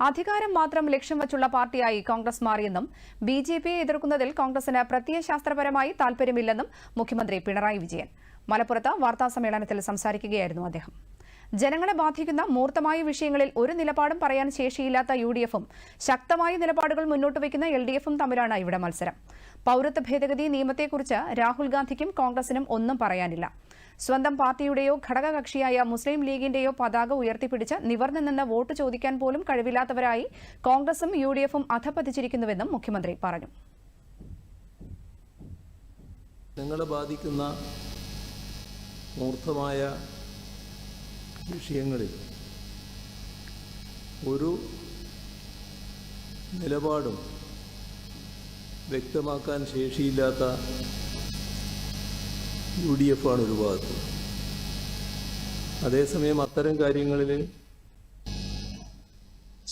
അധികാരം മാത്രം ലക്ഷ്യം വച്ചുള്ള പാർട്ടിയായി കോൺഗ്രസ് മാറിയെന്നും ബി ജെ പിയെ എതിർക്കുന്നതിൽ കോൺഗ്രസിന് പ്രത്യയശാസ്ത്രപരമായി താൽപര്യമില്ലെന്നും മുഖ്യമന്ത്രി പിണറായി വിജയൻ. മലപ്പുറത്ത് വാർത്താസമ്മേളനത്തിൽ സംസാരിക്കുകയായിരുന്നു അദ്ദേഹം. ജനങ്ങളെ ബാധിക്കുന്ന മൂർത്തമായ വിഷയങ്ങളിൽ ഒരു നിലപാടും പറയാൻ ശേഷിയില്ലാത്ത യു ഡി എഫും ശക്തമായ നിലപാടുകൾ മുന്നോട്ട് വയ്ക്കുന്ന എൽ ഡി എഫും തമ്മിലാണ് ഇവിടെ മത്സരം. പൌരത്വ ഭേദഗതി നിയമത്തെക്കുറിച്ച് രാഹുൽ ഗാന്ധിക്കും കോൺഗ്രസിനും ഒന്നും പറയാനില്ല. സ്വന്തം പാർട്ടിയുടെയോ ഘടകകക്ഷിയായ മുസ്ലിം ലീഗിന്റെയോ പതാക ഉയർത്തിപ്പിടിച്ച് നിവർന്നു നിന്ന് വോട്ട് ചോദിക്കാൻ പോലും കഴിവില്ലാത്തവരായി കോൺഗ്രസും യു ഡി എഫും അധപ്പതിച്ചിരിക്കുന്നുവെന്നും മുഖ്യമന്ത്രി പറഞ്ഞു. നിങ്ങളെ ബാധിക്കുന്ന മൂർത്തമായ വിഷയങ്ങളിൽ ഒരു നിലപാടും വ്യക്തമാക്കാൻ ശേഷിയില്ലാത്ത യു ഡി എഫ് ആണ് ഒരു ഭാഗത്ത്. അതേസമയം അത്തരം കാര്യങ്ങളിൽ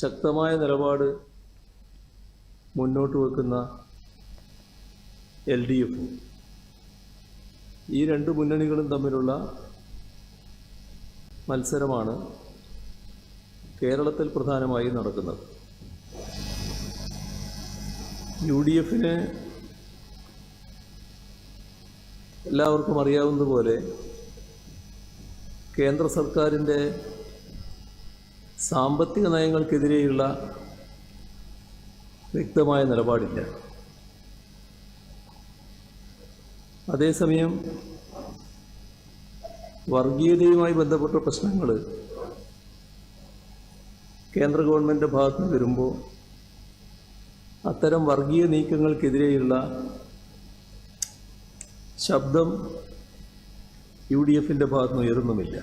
ശക്തമായ നിലപാട് മുന്നോട്ട് വെക്കുന്ന എൽ ഡി എഫ് ഈ രണ്ട് മുന്നണികളും തമ്മിലുള്ള മത്സരമാണ് കേരളത്തിൽ പ്രധാനമായി നടക്കുന്നത്. യു ഡി എഫിന് എല്ലാവർക്കും അറിയാവുന്നതുപോലെ കേന്ദ്ര സർക്കാരിന്റെ സാമ്പത്തിക നയങ്ങൾക്കെതിരെയുള്ള വ്യക്തമായ നിലപാടില്ല. അതേസമയം വർഗീയതയുമായി ബന്ധപ്പെട്ട പ്രശ്നങ്ങൾ കേന്ദ്ര ഗവൺമെന്റ് ഭാഗത്ത് നിന്ന് വരുമ്പോൾ അത്തരം വർഗീയ നീക്കങ്ങൾക്കെതിരെയുള്ള ശബ്ദം യു ഡി എഫിന്റെ ഭാഗത്ത് നിന്ന് ഉയരുന്നുമില്ല.